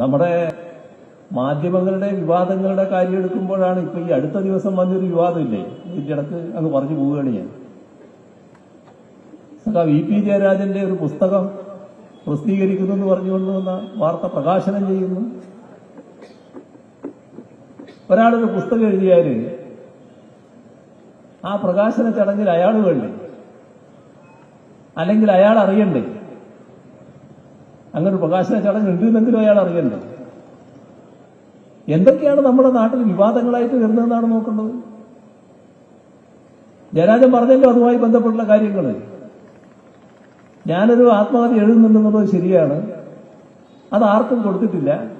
നമ്മുടെ മാധ്യമങ്ങളുടെ വിവാദങ്ങളുടെ കാര്യം എടുക്കുമ്പോഴാണ് ഇപ്പൊ ഈ അടുത്ത ദിവസം വന്നൊരു വിവാദമില്ലേ? ഇതിന്റെ ഇടയ്ക്ക് അങ്ങ് പറഞ്ഞു പോവുകയാണ് ഞാൻ. സഖാ വി പി ജയരാജന്റെ ഒരു പുസ്തകം പ്രസിദ്ധീകരിക്കുന്നു എന്ന് പറഞ്ഞുകൊണ്ട് വന്ന വാർത്ത പ്രകാശനം ചെയ്യുന്നു. ഒരാളൊരു പുസ്തകം എഴുതിയാൽ ആ പ്രകാശന ചടങ്ങിൽ അയാൾ വേണ്ടേ അല്ലെങ്കിൽ അയാൾ അറിയണ്ടേ? അങ്ങനെ പ്രകാശന ചടങ്ങ് ഉണ്ടെന്നെങ്കിലും അയാൾ അറിയണ്ടേ? എന്തൊക്കെയാണ് നമ്മുടെ നാട്ടിൽ വിവാദങ്ങളായിട്ട് വരുന്നതെന്നാണ് നോക്കേണ്ടത്? ജയരാജൻ പറഞ്ഞല്ലോ അതുമായി ബന്ധപ്പെട്ടുള്ള കാര്യങ്ങൾ. ഞാനൊരു ആത്മകഥ എഴുതുന്നുണ്ടെന്നുള്ളത് ശരിയാണ്. അത് ആർക്കും കൊടുത്തിട്ടില്ല.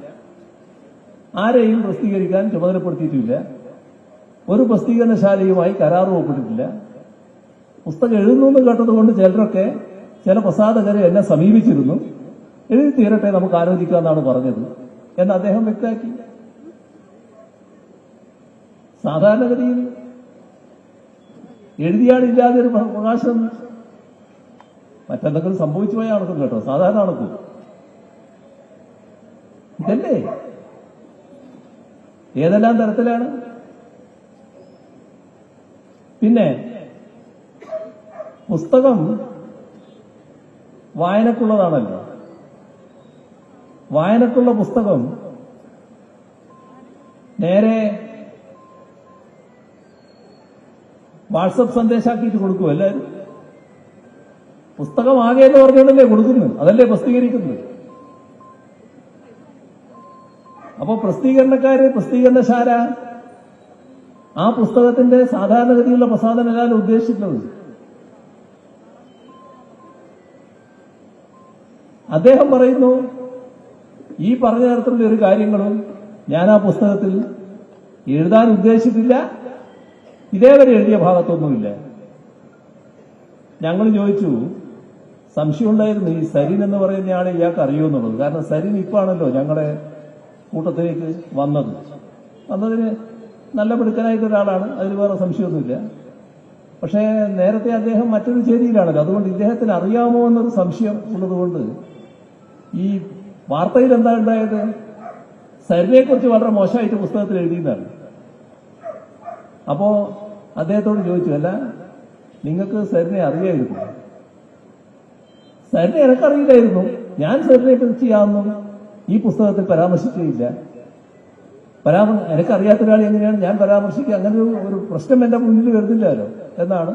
ആരെയും പ്രസിദ്ധീകരിക്കാൻ ചുമതലപ്പെടുത്തിയിട്ടില്ല. ഒരു പ്രസിദ്ധീകരണശാലയുമായി കരാർ ഒപ്പിട്ടിട്ടില്ല. പുസ്തകം എഴുതുന്നു എന്ന് കേട്ടതുകൊണ്ട് ചിലരൊക്കെ ചില പ്രസാദകരെ എന്നെ സമീപിച്ചിരുന്നു. എഴുതി തീരട്ടെ നമുക്ക് ആലോചിക്കാമെന്നാണ് പറഞ്ഞത് എന്ന് അദ്ദേഹം വ്യക്തമാക്കി. സാധാരണഗതിയിൽ എഴുതിയാളില്ലാതെ ഒരു പ്രകാശം മറ്റെന്തെങ്കിലും സംഭവിച്ചു പോയ നടക്കും കേട്ടോ സാധാരണ നടക്കും ഇതല്ലേ? ഏതെല്ലാം തരത്തിലാണ്? പിന്നെ പുസ്തകം വായനക്കുള്ളതാണല്ലോ വായനക്കുള്ള പുസ്തകം. നേരെ വാട്സപ്പ് സന്ദേശാക്കിയിട്ട് കൊടുക്കും എല്ലാവരും പുസ്തകമാകെ എന്ന് പറഞ്ഞുകൊണ്ടല്ലേ കൊടുക്കുന്നത് അതല്ലേ പ്രസിദ്ധീകരിക്കുന്നത്? അപ്പോൾ പ്രസിദ്ധീകരണക്കാര് പ്രസിദ്ധീകരണശാല ആ പുസ്തകത്തിന്റെ സാധാരണഗതിയിലുള്ള പ്രസാധനമല്ല ഉദ്ദേശിക്കുന്നത് അദ്ദേഹം പറയുന്നു ഈ പറഞ്ഞ തരത്തിലുള്ള ഒരു കാര്യങ്ങളും ഞാൻ ആ പുസ്തകത്തിൽ എഴുതാൻ ഉദ്ദേശിച്ചിട്ടില്ല. ഇതേവരെ എഴുതിയ ഭാഗത്തൊന്നുമില്ല. ഞങ്ങൾ ചോദിച്ചു സംശയമുണ്ടായിരുന്നു ഈ സരിൻ എന്ന് പറയുന്നയാളെ ഇയാൾക്ക് അറിയുമെന്നുള്ളത് കാരണം സരിൻ ഇപ്പാണല്ലോ ഞങ്ങളുടെ കൂട്ടത്തിലേക്ക് വന്നത്. വന്നതിന് നല്ല മിടുക്കനായിട്ട് ഒരാളാണ് അതിൽ വേറെ സംശയമൊന്നുമില്ല. പക്ഷേ നേരത്തെ അദ്ദേഹം മറ്റൊരു ചേരിയിലാണല്ലോ. അതുകൊണ്ട് ഇദ്ദേഹത്തിന് അറിയാമോ എന്നൊരു സംശയം ഉള്ളതുകൊണ്ട് ഈ വാർത്തയിൽ എന്താ ഉണ്ടായത്? സരിനെ കുറിച്ച് വളരെ മോശമായിട്ട് പുസ്തകത്തിൽ എഴുതിയതാണ് അപ്പോ അദ്ദേഹത്തോട് ചോദിച്ചു അല്ല നിങ്ങൾക്ക് സരിനെ അറിയായിരുന്നു? സരിനെ എനക്കറിയില്ലായിരുന്നു ഞാൻ സരിനെ കുറിച്ച് യാതൊന്നും ഈ പുസ്തകത്തിൽ പരാമർശിക്കുകയില്ല പരാമർശ എനിക്കറിയാത്ത ഒരാൾ എങ്ങനെയാണ് ഞാൻ പരാമർശിക്കുക? അങ്ങനെ ഒരു പ്രശ്നം എന്റെ മുന്നിൽ വരുന്നില്ലല്ലോ? എന്നാണ്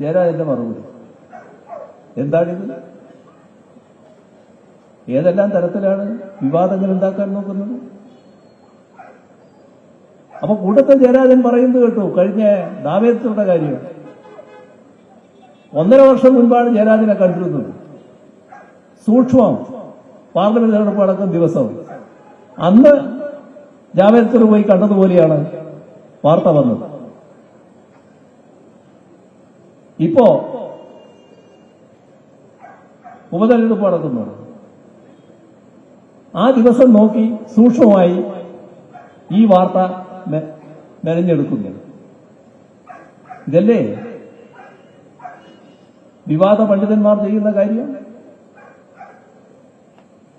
ജയരാജന്റെ മറുപടി. എന്താണിത്? ഏതെല്ലാം തരത്തിലാണ് വിവാദങ്ങൾ ഉണ്ടാക്കാൻ നോക്കുന്നത്? അപ്പൊ കൂട്ടത്തിൽ ജയരാജൻ പറയുന്നത് കേട്ടു കഴിഞ്ഞ ദാവേദത്തിലുള്ള കാര്യം. ഒന്നര വർഷം മുൻപാണ് ജയരാജനെ കണ്ടിരുന്നത്. സൂക്ഷ്മം പാർലമെന്റ് തെരഞ്ഞെടുപ്പ് അടക്കം ദിവസം. അന്ന് ജാവേദത്തിൽ പോയി കണ്ടതുപോലെയാണ് വാർത്ത വന്നത്. ഇപ്പോ ഉപതെരഞ്ഞെടുപ്പ് നടക്കുന്നു. ആ ദിവസം നോക്കി സൂക്ഷ്മമായി ഈ വാർത്ത മെനഞ്ഞെടുക്കുന്നു. ഇതല്ലേ? വിവാദ പണ്ഡിതന്മാർ ചെയ്യുന്ന കാര്യം?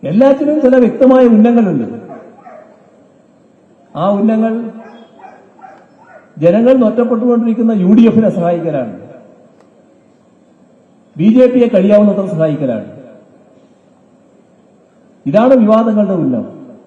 എല്ലാത്തിനും ചില വ്യക്തമായ ഉന്നങ്ങളുണ്ട്. ആ ഉന്നങ്ങൾ ജനങ്ങൾ ഒറ്റപ്പെട്ടുകൊണ്ടിരിക്കുന്ന യു ഡി എഫിനെ സഹായിക്കലാണ്. ബി ജെ പിയെ കഴിയാവുന്നത്ര സഹായിക്കലാണ്. ഇതാണ് വിവാദങ്ങളുടെ ഉന്നം